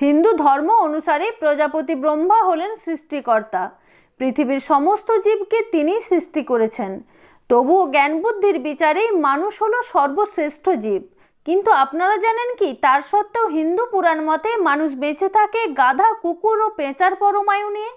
হিন্দু ধর্ম অনুসারে প্রজাপতি ব্রহ্মা হলেন সৃষ্টিকর্তা। পৃথিবীর সমস্ত জীবকে তিনি সৃষ্টি করেছেন। তবুও জ্ঞান বুদ্ধির বিচারে মানুষ হলো সর্বশ্রেষ্ঠ জীব। কিন্তু আপনারা জানেন কি, তার সত্ত্বেও হিন্দু পুরাণ মতে মানুষ বেঁচে থাকে গাধা, কুকুর ও পেঁচার পরমায়ু নিয়ে।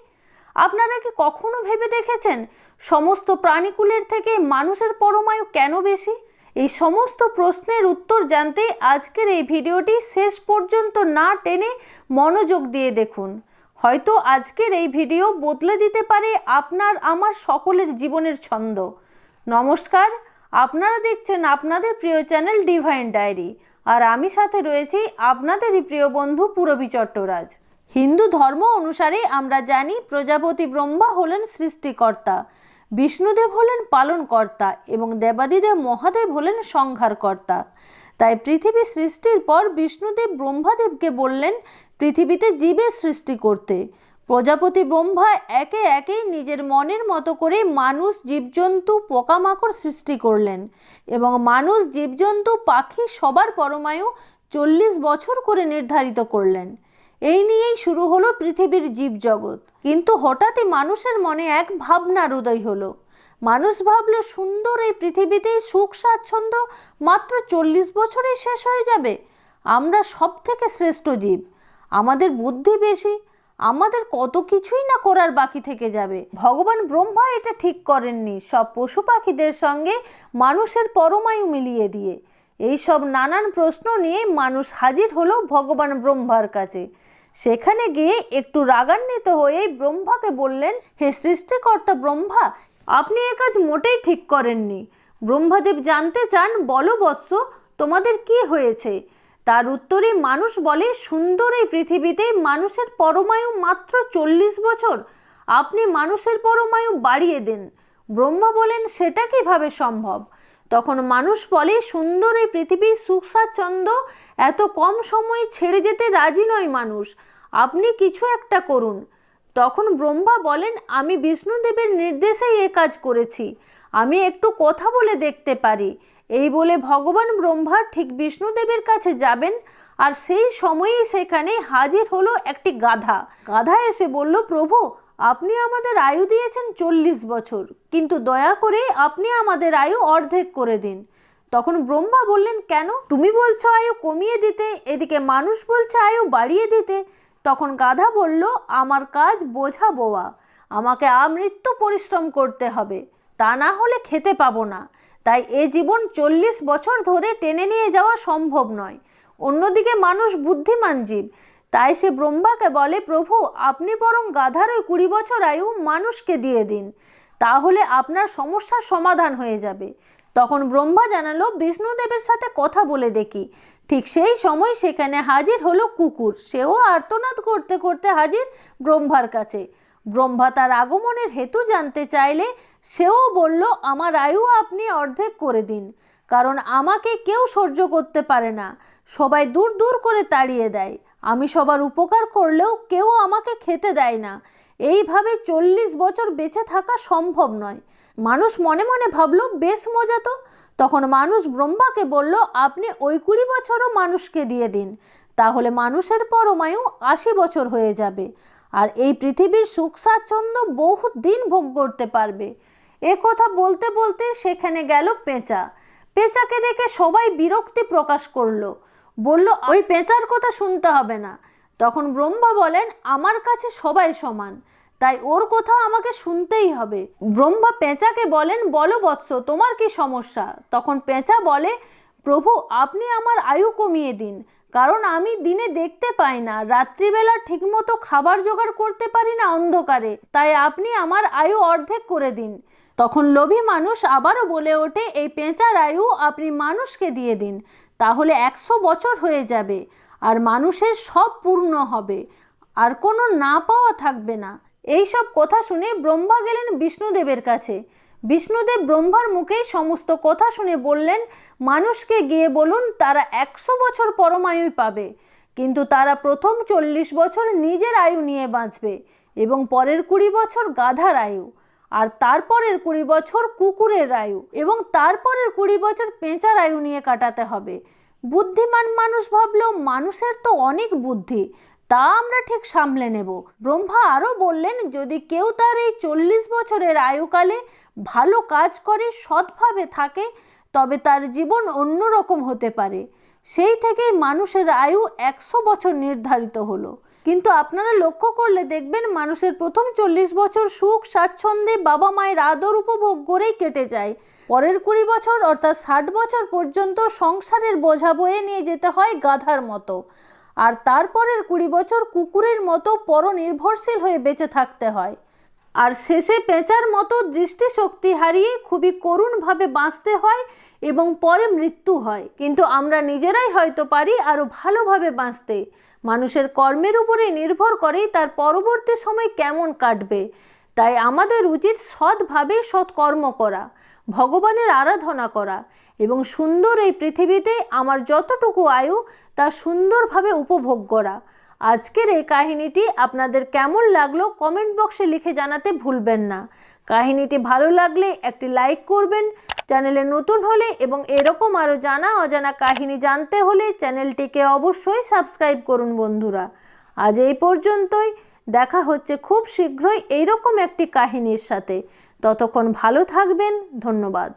আপনারা কি কখনো ভেবে দেখেছেন, সমস্ত প্রাণীকুলের থেকে মানুষের পরমায়ু কেন বেশি? এই সমস্ত প্রশ্নের উত্তর জানতে আজকের এই ভিডিওটি শেষ পর্যন্ত না টেনে মনোযোগ দিয়ে দেখুন। হয়তো আজকের এই ভিডিও বদলে দিতে পারে আপনার আমার সকলের জীবনের ছন্দ। নমস্কার, আপনারা দেখছেন আপনাদের প্রিয় চ্যানেল ডিভাইন ডায়েরি আর আমি সাথে রয়েছি আপনাদেরই প্রিয় বন্ধু পুরবী চট্টরাজ। হিন্দু ধর্ম অনুসারে আমরা জানি প্রজাপতি ব্রহ্মা হলেন সৃষ্টিকর্তা। বিষ্ণুদেব হলেন পালনকর্তা এবং দেবাদিদেব মহাদেব হলেন সংহারকর্তা। তাই পৃথিবী সৃষ্টির পর বিষ্ণুদেব ব্রহ্মাদেবকে বললেন, পৃথিবীতে জীবের সৃষ্টি করতে। প্রজাপতি ব্রহ্মা একে একে নিজের মনের মতো করে মানুষ, জীবজন্তু, পোকামাকড় সৃষ্টি করলেন এবং মানুষ, জীবজন্তু, পাখি সবার পরমায়ু চল্লিশ বছর করে নির্ধারিত করলেন। এই নিয়েই শুরু হলো পৃথিবীর জীবজগৎ। কিন্তু হঠাৎই মানুষের মনে এক ভাবনার উদয় হলো। মানুষ ভাবলো, সুন্দর এই পৃথিবীতে সুখ, স্বাচ্ছন্দ্য মাত্র চল্লিশ বছরেই শেষ হয়ে যাবে। আমরা সব থেকে শ্রেষ্ঠ জীব। আমাদের বুদ্ধি বেশি। আমাদের কত কিছুই না করার বাকি থেকে যাবে। ভগবান ব্রহ্মা এটা ঠিক করেননি, সব পশু পাখিদের সঙ্গে মানুষের পরমায়ু মিলিয়ে দিয়ে। এই সব নানান প্রশ্ন নিয়ে মানুষ হাজির হলো ভগবান ব্রহ্মার কাছে। সেখানে গিয়ে একটু রাগান্বিত হয়ে ব্রহ্মাকে বললেন, হে সৃষ্টিকর্তা ব্রহ্মা, আপনি এ কাজ মোটেই ঠিক করেননি। ব্রহ্মাদেব জানতে চান, বলো বৎস, তোমাদের কি হয়েছে? তার উত্তরে মানুষ বলে, সুন্দর এই পৃথিবীতে মানুষের পরমায়ু মাত্র চল্লিশ বছর। আপনি মানুষের পরমায়ু বাড়িয়ে দেন। ব্রহ্মা বলেন, সেটা কীভাবে সম্ভব? তখন মানুষ বলে, সুন্দর এই পৃথিবীর সুখ স্বাচ্ছন্দ্য এত কম সময়ে ছেড়ে যেতে রাজি নয় মানুষ। আপনি কিছু একটা করুন। তখন ব্রহ্মা বলেন, আমি বিষ্ণুদেবের নির্দেশেই এ কাজ করেছি। আমি একটু কথা বলে দেখতে পারি। এই বলে ভগবান ব্রহ্মা ঠিক বিষ্ণুদেবের কাছে যাবেন আর সেই সময়েই সেখানে হাজির হলো একটি গাধা। গাধা এসে বলল, প্রভু আপনি আমাদের আয়ু দিয়েছেন চল্লিশ বছর, কিন্তু দয়া করে আপনি আমাদের আয়ু অর্ধেক করে দিন। তখন ব্রহ্মা বললেন, কেন? তুমি বলছো আয়ু কমিয়ে দিতে, এদিকে মানুষ বলছে আয়ু বাড়িয়ে দিতে। তখন গাধা বলল, আমার কাজ বোঝা বোয়া, আমাকে আমৃত্যু পরিশ্রম করতে হবে, তা না হলে খেতে পাবো না। তাই এ জীবন চল্লিশ বছর ধরে টেনে নিয়ে যাওয়া সম্ভব নয়। অন্যদিকে মানুষ বুদ্ধিমান জীব তাই সে ব্রহ্মাকে বলে, প্রভু, আপনি বরং গাধার ওই কুড়ি বছর আয়ু মানুষকে দিয়ে দিন, তাহলে আপনার সমস্যার সমাধান হয়ে যাবে। তখন ব্রহ্মা জানালো, বিষ্ণুদেবের সাথে কথা বলে দেখি। ঠিক সেই সময় সেখানে হাজির হলো কুকুর। সেও আর্তনাদ করতে করতে হাজির ব্রহ্মার কাছে। ব্রহ্মা তার আগমনের হেতু জানতে চাইলে সেও বলল, আমার আয়ু আপনি অর্ধেক করে দিন, কারণ আমাকে কেউ সহ্য করতে পারে না। সবাই দূর দূর করে তাড়িয়ে দেয়। আমি সবার উপকার করলেও কেউ আমাকে খেতে দেয় না। এইভাবে চল্লিশ বছর বেঁচে থাকা সম্ভব নয়। মানুষ মনে মনে ভাবলো, বেশ মজা তো। তখন মানুষ ব্রহ্মাকে বলল, আপনি ওই কুড়ি বছরও মানুষকে দিয়ে দিন। তাহলে মানুষের পরমায়ু আশি বছর হয়ে যাবে। আর এই পৃথিবীর সুখ স্বাচ্ছন্দ্য বহু দিন ভোগ করতে পারবে। এ কথা বলতে বলতে সেখানে গেল পেঁচা। পেঁচাকে দেখে সবাই বিরক্তি প্রকাশ করল। বলল, ওই পেঁচার কথা শুনতে হবে না। তখন ব্রহ্মা বলেন, আমার কাছে সবাই সমান, তাই ওর কথা আমাকে শুনতেই হবে। ব্রহ্মা পেঁচাকে বলেন, বলো বৎস, তোমার কি সমস্যা? তখন পেঁচা বলে, প্রভু, আপনি আমার আয়ু কমিয়ে দিন, কারণ আমি দিনে দেখতে পাই না, রাত্রিবেলা ঠিকমতো খাবার জোগাড় করতে পারি না অন্ধকারে, তাই আপনি আমার আয়ু অর্ধেক করে দিন। তখন লোভী মানুষ আবারও বলে ওঠে, এই পেঁচার আয়ু আপনি মানুষকে দিয়ে দিন। তাহলে একশো বছর হয়ে যাবে আর মানুষের সব পূর্ণ হবে। আর কোনো না পাওয়া থাকবে না। এই সব কথা শুনে ব্রহ্মা গেলেন বিষ্ণুদেবের কাছে। বিষ্ণুদেব ব্রহ্মার মুখেই সমস্ত কথা শুনে বললেন, মানুষকে গিয়ে বলুন, তারা একশো বছর পরমায়ুই পাবে। কিন্তু তারা প্রথম চল্লিশ বছর নিজের আয়ু নিয়ে বাঁচবে এবং পরের কুড়ি বছর গাধার আয়ু। আর তারপরের কুড়ি বছর কুকুরের আয়ু এবং তারপরের কুড়ি বছর পেঁচার আয়ু নিয়ে কাটাতে হবে। বুদ্ধিমান মানুষ ভাবলো মানুষের তো অনেক বুদ্ধি, তা আমরা ঠিক সামলে নেব। ব্রহ্মা আরও বললেন, যদি কেউ তার এই চল্লিশ বছরের আয়ুকালে ভালো কাজ করে, সৎভাবে থাকে, তবে তার জীবন অন্যরকম হতে পারে। সেই থেকেই মানুষের আয়ু একশো বছর নির্ধারিত হলো। কিন্তু আপনারা লক্ষ্য করলে দেখবেন মানুষের প্রথম চল্লিশ বছর সুখ, স্বাচ্ছন্দ্যে বাবা মায়ের আদর উপভোগ করেই কেটে যায়। পরের কুড়ি বছর অর্থাৎ ষাট বছর পর্যন্ত সংসারের বোঝা বয়ে নিয়ে যেতে হয় গাধার মতো। আর তারপরের কুড়ি বছর কুকুরের মতো পরনির্ভরশীল হয়ে বেঁচে থাকতে হয়। আর শেষে পেঁচার মতো দৃষ্টিশক্তি হারিয়ে খুবই করুণভাবে বাঁচতে হয় এবং পরে মৃত্যু হয়। কিন্তু আমরা নিজেরাই হয়তো পারি আরও ভালোভাবে বাঁচতে। মানুষের কর্মের উপরে নির্ভর করেই তার পরবর্তী সময় কেমন কাটবে। তাই আমাদের উচিত সৎভাবে সৎকর্ম করা, ভগবানের আরাধনা করা এবং সুন্দর এই পৃথিবীতে আমার যতটুকু আয়ু তা সুন্দরভাবে উপভোগ করা। আজকের এই কাহিনীটি আপনাদের কেমন লাগল কমেন্ট বক্সে লিখে জানাতে ভুলবেন না। কাহিনীটি ভালো লাগলে একটি লাইক করবেন চ্যানেলে নতুন হলে এবং এরকম আরও জানা অজানা কাহিনী জানতে হলে চ্যানেলটিকে অবশ্যই সাবস্ক্রাইব করুন বন্ধুরা। আজ এই পর্যন্তই। দেখা হচ্ছে খুব শীঘ্রই এইরকম একটি কাহিনীর সাথে। ততক্ষণ ভালো থাকবেন। ধন্যবাদ।